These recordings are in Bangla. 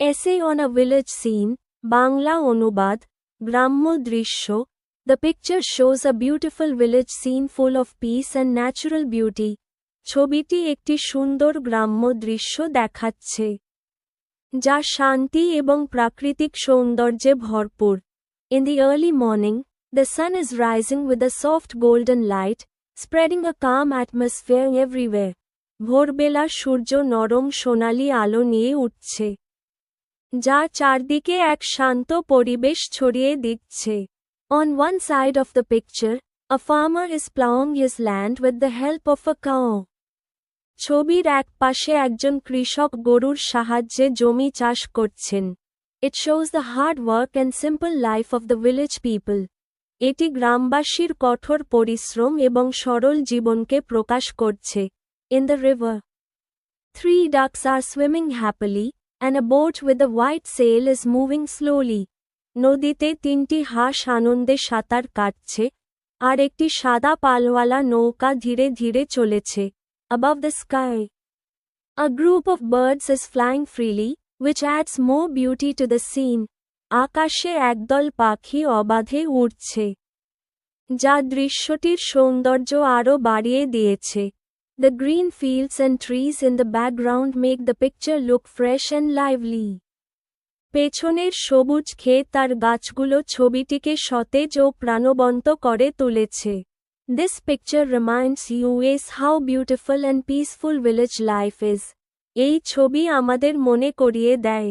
এসে on a village scene Bangla অনুবাদ গ্রাম্য দৃশ্য the picture shows a beautiful village scene full of peace and natural beauty ছবিটি একটি সুন্দর গ্রাম্য দৃশ্য দেখাচ্ছে যা শান্তি এবং প্রাকৃতিক সৌন্দর্যে ভরপুর in the early morning the sun is rising with the soft golden light spreading a calm atmosphere everywhere ভোরবেলা সূর্য নরম সোনালি আলো নিয়ে উঠছে যা চারদিকে এক শান্ত পরিবেশ ছড়িয়ে দিচ্ছে। On one side of the picture a farmer is ploughing is land with the help of a cow ছবির এক পাশে একজন কৃষক গরুর সাহায্যে জমি চাষ করছেন। It shows the hard work and simple life of the village people এটি গ্রামবাসীর কঠোর পরিশ্রম এবং সরল জীবনকে প্রকাশ করছে। In the river three ducks are swimming happily and a boat with a white sail is moving slowly. নদীতে তিনটি হাঁস আনন্দে সাঁতার কাটছে আর একটি সাদা পালওয়ালা নৌকা ধীরে ধীরে চলেছে above the sky. A group of birds is flying freely, which adds more beauty to the scene. আকাশে একদল পাখি অবাধে উড়ছে যা দৃশ্যটির সৌন্দর্য আরও বাড়িয়ে দিয়েছে The green fields and trees in the background make the picture look fresh and lively. পেছনের সবুজ ক্ষেত আর গাছগুলো ছবিটিকে সতেজ ও প্রাণবন্ত করে তুলেছে This picture reminds you is how beautiful and peaceful village life is. এই ছবি আমাদের মনে করিয়ে দেয়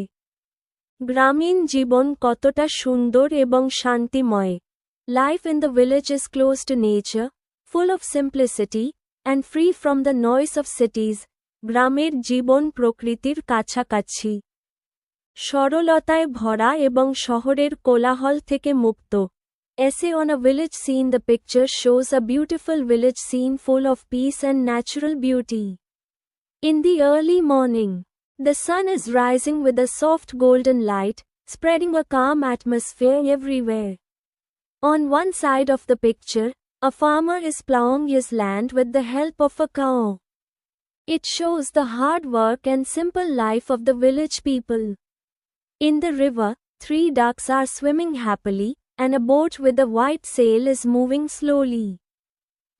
গ্রামীণ জীবন কতটা সুন্দর এবং শান্তিময় Life in the village is close to nature, full of simplicity, and free from the noise of cities. গ্রামের জীবন প্রকৃতির কাছাকাছি সরলতায় ভরা এবং শহরের কোলাহল থেকে মুক্ত Essay on a village scene The picture shows a beautiful village scene full of peace and natural beauty. In the early morning, the sun is rising with a soft golden light, spreading a calm atmosphere everywhere. On one side of the picture, a farmer is plowing his land with the help of a cow. It shows the hard work and simple life of the village people. In the river, three ducks are swimming happily, and a boat with a white sail is moving slowly.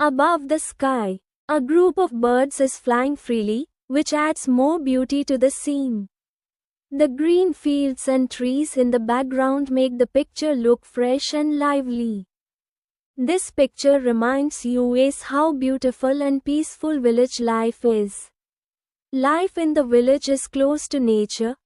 Above the sky, a group of birds is flying freely, which adds more beauty to the scene. The green fields and trees in the background make the picture look fresh and lively. This picture reminds you is how beautiful and peaceful village life is. Life in the village is close to nature,